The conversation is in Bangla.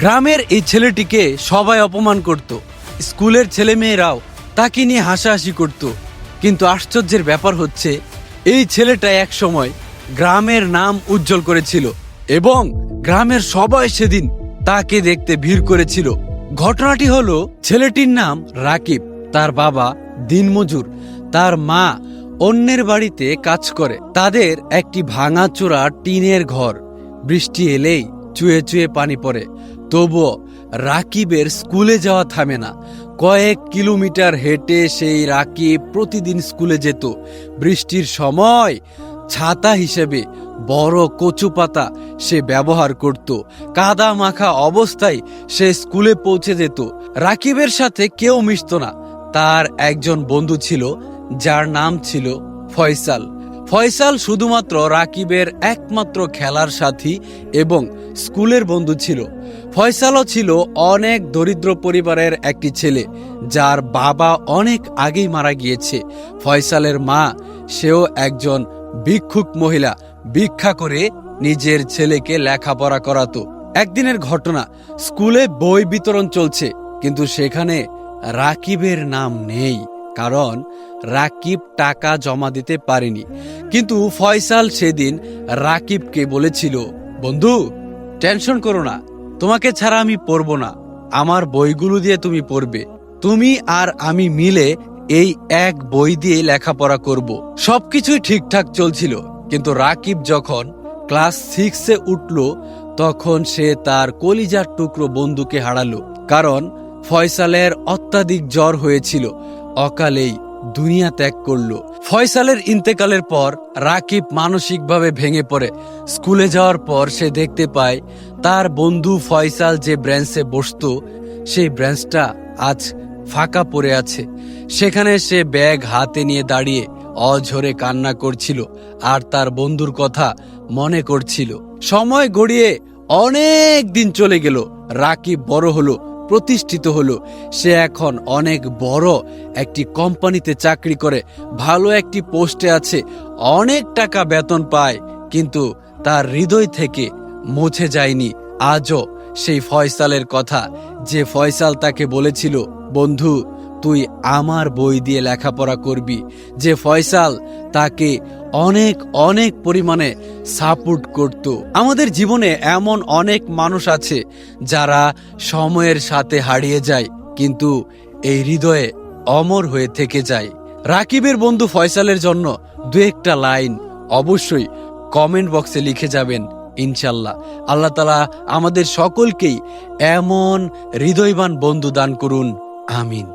গ্রামের এই ছেলেটিকে সবাই অপমান করত। স্কুলের ছেলেমেয়েরাও তাকে নিয়ে হাসাহাসি করত। কিন্তু আশ্চর্যের ব্যাপার হচ্ছে, এই ছেলেটা এক সময় গ্রামের নাম উজ্জ্বল করেছিল এবং গ্রামের সবাই সেদিন তাকে দেখতে ভিড় করেছিল। ঘটনাটি হলো, ছেলেটির নাম রাকিব, তার বাবা দিনমজুর, তার মা অন্যের বাড়িতে কাজ করে। তাদের একটি ভাঙাচোরা টিনের ঘর। বৃষ্টি এলেই চুয়ে চুয়ে পানি পড়ে। তবুও রাকিবের স্কুলে যাওয়া থামে না। কয়েক কিলোমিটার হেঁটে সেই রাকিব প্রতিদিন স্কুলে যেত। বৃষ্টির সময় ছাতা হিসেবে বড় কচু পাতা সে ব্যবহার করত। কাদা মাখা অবস্থায় সে স্কুলে পৌঁছে যেত। রাকিবের সাথে কেউ মিশত না। তার একজন বন্ধু ছিল, যার নাম ছিল ফয়সাল। ফয়সাল শুধুমাত্র রাকিবের একমাত্র খেলার সাথী এবং স্কুলের বন্ধু ছিল। ফয়সালও ছিল অনেক দরিদ্র পরিবারের একটি ছেলে, যার বাবা অনেক আগেই মারা গিয়েছে। ফয়সালের মা, সেও একজন ভিক্ষুক মহিলা, ভিক্ষা করে নিজের ছেলেকে লেখাপড়া করাতো। একদিনের ঘটনা, স্কুলে বই বিতরণ চলছে, কিন্তু সেখানে রাকিবের নাম নেই। কারণ রাকিব টাকা জমা দিতে পারেনি। কিন্তু ফয়সাল সেদিন রাকিবকে বলেছিল, বন্ধু, টেনশন করো না, তোমাকে ছাড়া আমি পড়ব না। আমার বইগুলো দিয়ে তুমি পড়বে। তুমি আর আমি মিলে এই এক বই দিয়ে লেখাপড়া করব। সবকিছুই ঠিকঠাক চলছিল, কিন্তু রাকিব যখন ক্লাস সিক্সে উঠল, তখন সে তার কলিজার টুকরো বন্ধুকে হারালো। কারণ ফয়সালের অত্যাধিক জ্বর হয়েছিল। অকালেই দুনিয়া ত্যাগ করল। ফয়সালের ইন্তেকালের পর রাকিব মানসিকভাবে ভেঙে পড়ে। স্কুলে যাওয়ার পর সে দেখতে পায়, তার বন্ধু ফয়সাল যে ব্রাঞ্চে বসতো, সেই ব্রাঞ্চটা আজ ফাঁকা পড়ে আছে। সেখানে সে ব্যাগ হাতে নিয়ে দাঁড়িয়ে অঝরে কান্না করছিল আর তার বন্ধুর কথা মনে করছিল। সময় গড়িয়ে অনেক দিন চলে গেল। রাকিব বড় হলো প্রতিষ্ঠিত হলো। সে এখন অনেক বড় একটি কোম্পানিতে চাকরি করে, ভালো একটি পোস্টে আছে, অনেক টাকা বেতন পায়, কিন্তু তার হৃদয় থেকে মুছে যায়নি। আজও সেই ফয়সালের কথা, যে ফয়সাল তাকে বলেছিল, বন্ধু তুই আমার বই দিয়ে লেখাপড়া করবি। যে ফয়সাল তাকে অনেক অনেক পরিমাণে সাপোর্ট করত। আমাদের জীবনে এমন অনেক মানুষ আছে যারা সময়ের সাথে হারিয়ে যায়, কিন্তু এই হৃদয়ে অমর হয়ে থেকে যায়। রাকিবের বন্ধু ফয়সালের জন্য দু একটা লাইন অবশ্যই কমেন্ট বক্সে লিখে যাবেন, ইনশাল্লাহ। আল্লাহ তালা আমাদের সকলকেই এমন হৃদয়বান বন্ধু দান করুন, আমিন।